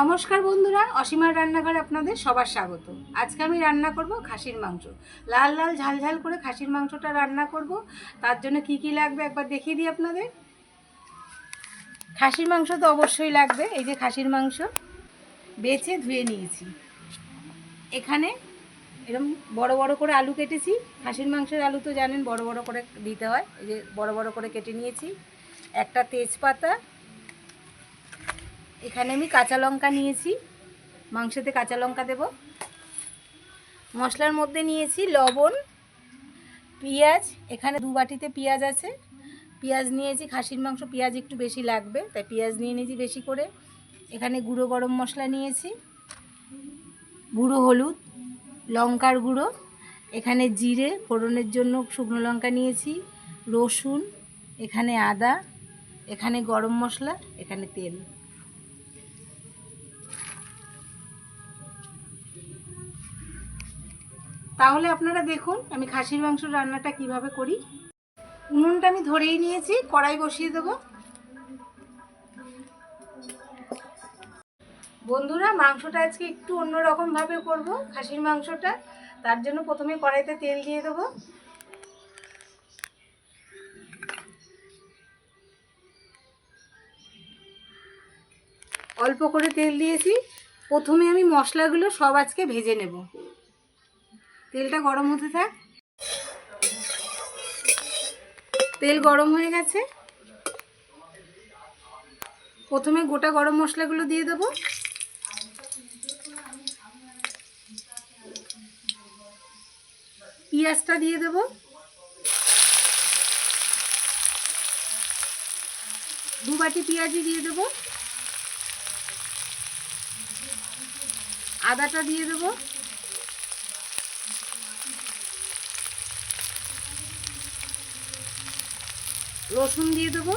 নমস্কার বন্ধুরা, অসীমার রান্নাঘরে আপনাদের সবার স্বাগত। আজকে আমি রান্না করব খাসির মাংস। লাল লাল ঝাল ঝাল করে খাসির মাংসটা রান্না করব। তার জন্য কি কি লাগবে একবার দেখিয়ে দিই আপনাদের। খাসির মাংস তো অবশ্যই লাগবে, এই যে খাসির মাংস। বেছে ধুয়ে নিয়েছি। এখানে এরকম বড় বড় করে আলু কেটেছি। খাসির মাংসের আলু তো জানেন, বড় বড় করে দিতে হয়। এই যে বড় বড় করে কেটে নিয়েছি। একটা তেজপাতা এখানে আমি কাঁচা লঙ্কা নিয়েছি। মাংসতে কাঁচা লঙ্কা দেব। মশলার মধ্যে নিয়েছি লবণ, পেঁয়াজ। এখানে দু বাটিতে পেঁয়াজ আছে। পেঁয়াজ নিয়েছি, খাসির মাংস পেঁয়াজ একটু বেশি লাগবে, তাই পেঁয়াজ নিয়ে নিয়েছি বেশি করে। এখানে গুঁড়ো গরম মশলা নিয়েছি। গুঁড়ো হলুদ, লঙ্কার গুঁড়ো। এখানে জিরে, ফোড়নের জন্য শুকনো লঙ্কা নিয়েছি। রসুন, এখানে আদা, এখানে গরম মশলা, এখানে তেল। তাহলে আপনারা দেখুন, আমি খাসির মাংস রান্নাটা কীভাবে করি। উনুনটা আমি ধরেই নিয়েছি, কড়াই বসিয়ে দেবো। বন্ধুরা, মাংসটা আজকে একটু অন্যরকমভাবে করব, খাসির মাংসটা। তার জন্য প্রথমে কড়াইতে তেল দিয়ে দেবো। অল্প করে তেল দিয়েছি। প্রথমে আমি মশলাগুলো সব আজকে ভেজে নেব। তেলটা গরম হতে থাক। তেল গরম হয়ে গেছে। প্রথমে গোটা গরম মশলাগুলো দিয়ে দেবো। পেঁয়াজটা দিয়ে দেবো। দু বাটি পেঁয়াজি দিয়ে দেবো। আদাটা দিয়ে দেবো। রসুন দিয়ে দেবো।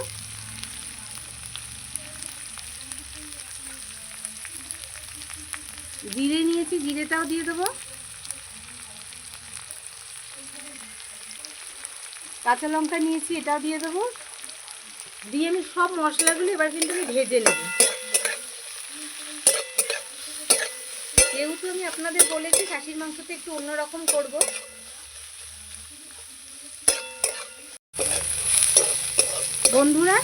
জিরে নিয়েছি, জিরেটাও দিয়ে দেবো। কাঁচা লঙ্কা নিয়েছি, এটাও দিয়ে দেবো। দিয়ে আমি সব মশলাগুলো এবার কিন্তু আমি ভেজে নেব। যেহেতু আমি আপনাদের বলেছি খাসির মাংসটা একটু অন্যরকম করব। বন্ধুরা,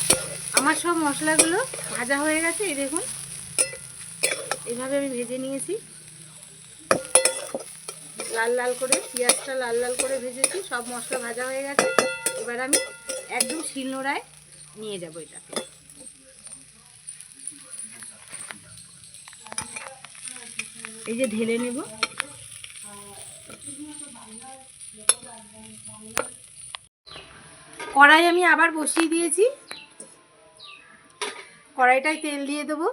আমার সব মশলাগুলো ভাজা হয়ে গেছে, এই দেখুন। এভাবে আমি ভেজে নিয়েছি। লাল লাল করে, পেঁয়াজটা লাল লাল করে ভেজেছি, সব মশলা ভাজা হয়ে গেছে। এবার আমি একদম শিলনোড়ায় নিয়ে যাব এটাকে। এই যে ঢেলে নেব। কড়াই আমি আবার বসিয়ে দিয়েছি। কড়াইটায় তেল দিয়ে দেবো।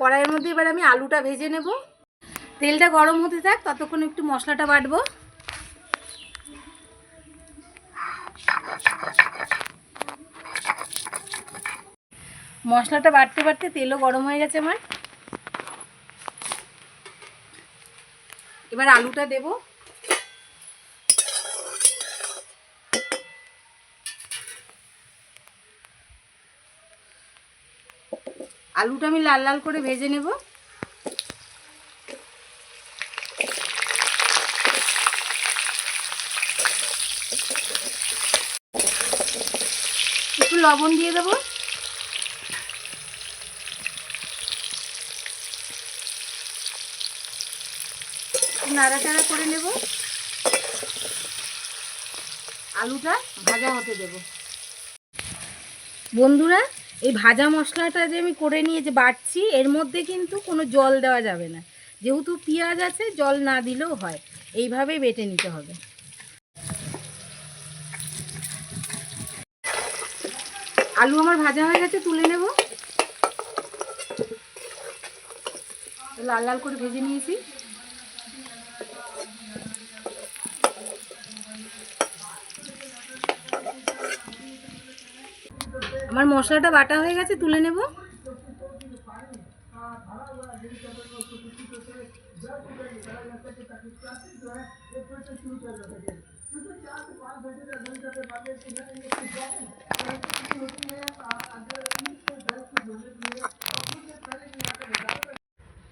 কড়াইয়ের মধ্যে এবার আমি আলুটা ভেজে নেব। তেলটা গরম হতে থাক, ততক্ষণ একটু মশলাটা বাটবো। মশলাটা বাটতে বাটতে তেলও গরম হয়ে গেছে আমার। এবার আলুটা দেব। আলুটা আমি লাল লাল করে ভেজে নেব। একটু লবণ দিয়ে দেবো। নাড়াচাড়া করে নেব। আলুটা ভাজা হতে দেব। বন্ধুরা এই ভাজা মশলাটা যে আমি করে নিয়ে যে বাটছি, এর মধ্যে কিন্তু কোনো জল দেওয়া যাবে না। যেহেতু পেঁয়াজ আছে, জল না দিলেও হয়। এইভাবেই বেটে নিতে হবে। আলু আমার ভাজা হয়ে গেছে, তুলে নেব। লাল লাল করে ভেজে নিয়েছি। আমার মশলাটা বাটা হয়ে গেছে, তুলে নেব।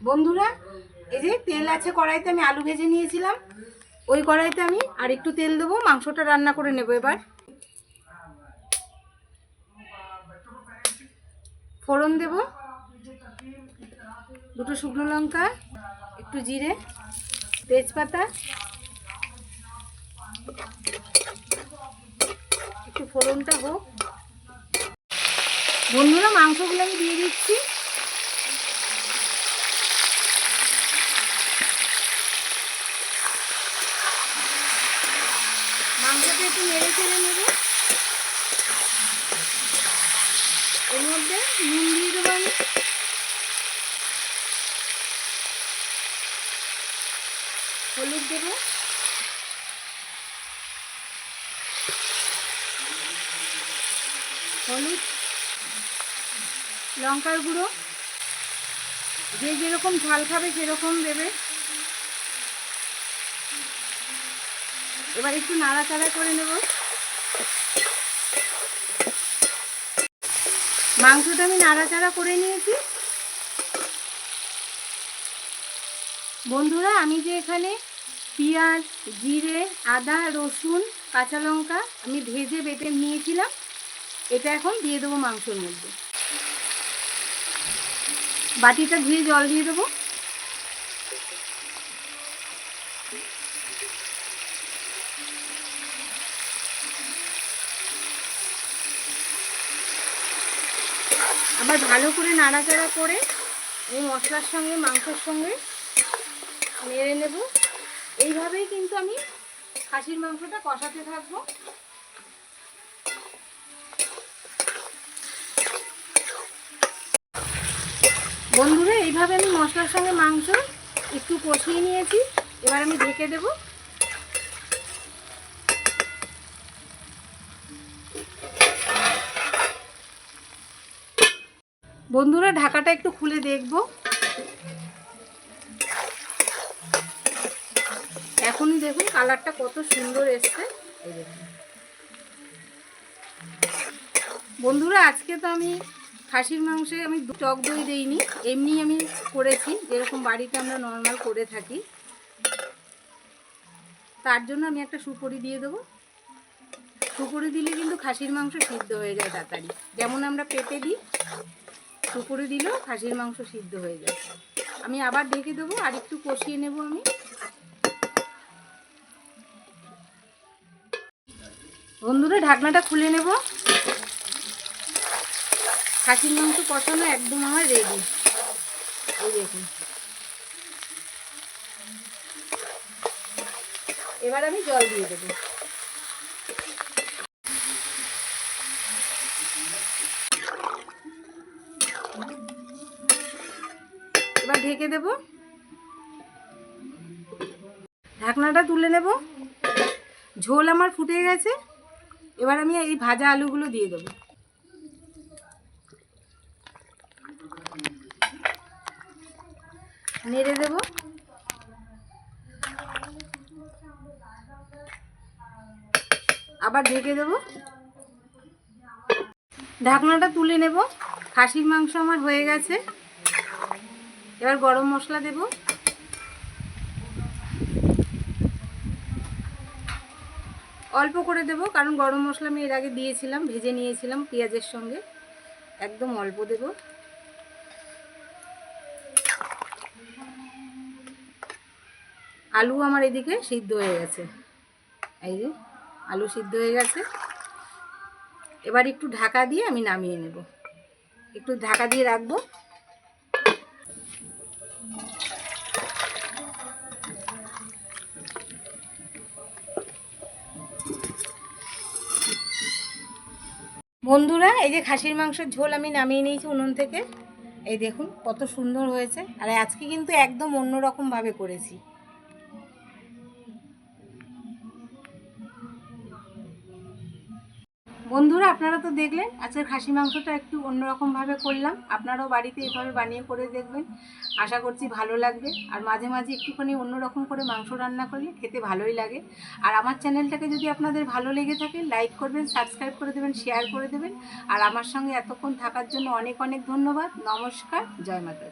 বন্ধুরা, এই যে তেল আছে কড়াইতে, আমি আলু ভেজে নিয়েছিলাম। ওই কড়াইতে আমি আর একটু তেল দেবো, মাংসটা রান্না করে নেব এবার। ফোড়ন দেব। দুটো শুকনো লঙ্কা, একটু জিরে, তেজপাতা, একটু ফোড়নটা হোক। বন্ধুরা, মাংসগুলো আমি দিয়ে দিচ্ছি। মাংসটা একটু নেড়ে চেড়ে নেব এর মধ্যে নুন দিয়ে দেবো আমি হলুদ দেবো। হলুদ, লঙ্কার গুঁড়ো। যে যেরকম ঝাল খাবে সেরকম দেবে। এবার একটু নাড়াচাড়া করে নেব। মাংসটা আমি নাড়াচাড়া করে নিয়েছি। বন্ধুরা, আমি যে এখানে পেঁয়াজ, জিরে, আদা, রসুন, কাঁচা লঙ্কা আমি ভেজে বেটে নিয়েছিলাম। এটা এখন দিয়ে দেবো মাংসের মধ্যে। বাটিটা ধুয়ে জল দিয়ে দেবো আবার ভালো করে নাড়াচাড়া করে এই মশলার সঙ্গে, মাংসের সঙ্গে নেড়ে নেব। এইভাবেই কিন্তু আমি খাসির মাংসটা কষাতে থাকব। বন্ধুরা, এইভাবে আমি মশলার সঙ্গে মাংস একটু কষিয়ে নিয়েছি। এবার আমি ঢেকে দেব। বন্ধুরা, ঢাকাটা একটু খুলে দেখব। এখনই দেখুন কালারটা কত সুন্দর এসছে। বন্ধুরা, আজকে তো আমি খাসির মাংসে আমি টক দই দিইনি, এমনি আমি করেছি, যেরকম বাড়িতে আমরা নর্মাল করে থাকি। তার জন্য আমি একটা সুপরি দিয়ে দেবো। সুপুরি দিলে কিন্তু খাসির মাংস সিদ্ধ হয়ে যায় তাড়াতাড়ি। যেমন আমরা পেঁপে দিই সুপুরি দিলেও খাসির মাংস সিদ্ধ হয়ে যায় আমি আবার ঢেকে দেবো, আর একটু কষিয়ে নেব আমি। বন্ধুরা, ঢাকনাটা খুলে নেব। খাসির মাংস কষানো একদম আমার রেডি এই দেখুন। এবার আমি জল দিয়ে দেবো এবার ঢেকে দেব। ঢাকনাটা তুলে নেব। ঝোল আমার ফুটে গেছে। এবার আমি এই ভাজা আলুগুলো দিয়ে দেবো। নেড়ে দেব। আবার ঢেকে দেব। ঢাকনাটা তুলে নেব। খাসির মাংস আমার হয়ে গেছে। এবার গরম মশলা দেব। অল্প করে দেব, কারণ গরম মশলা আমি এর আগে দিয়েছিলাম, ভেজে নিয়েছিলাম পেঁয়াজের সঙ্গে। একদম অল্প দেব। আলু আমার এদিকে সিদ্ধ হয়ে গেছে। এই যে, আলু সিদ্ধ হয়ে গেছে। এবার একটু ঢাকা দিয়ে আমি নামিয়ে নেব। একটু ঢাকা দিয়ে রাখব। বন্ধুরা, এই যে খাসির মাংসের ঝোল আমি নামিয়ে নিয়েছি উনুন থেকে। এই দেখুন কত সুন্দর হয়েছে। আর আজকে কিন্তু একদম অন্যরকমভাবে করেছি। বন্ধুরা, আপনারা তো দেখলেন, আজকের খাসি মাংসটা একটু অন্যরকমভাবে করলাম। আপনারাও বাড়িতে এভাবে বানিয়ে করে দেখবেন। আশা করছি ভালো লাগবে। আর মাঝে মাঝে একটুখানি অন্যরকম করে মাংস রান্না করলে খেতে ভালোই লাগে। আর আমার চ্যানেলটাকে যদি আপনাদের ভালো লেগে থাকে, লাইক করবেন, সাবস্ক্রাইব করে দেবেন, শেয়ার করে দেবেন। আর আমার সঙ্গে এতক্ষণ থাকার জন্য অনেক অনেক ধন্যবাদ। নমস্কার, জয় মাতা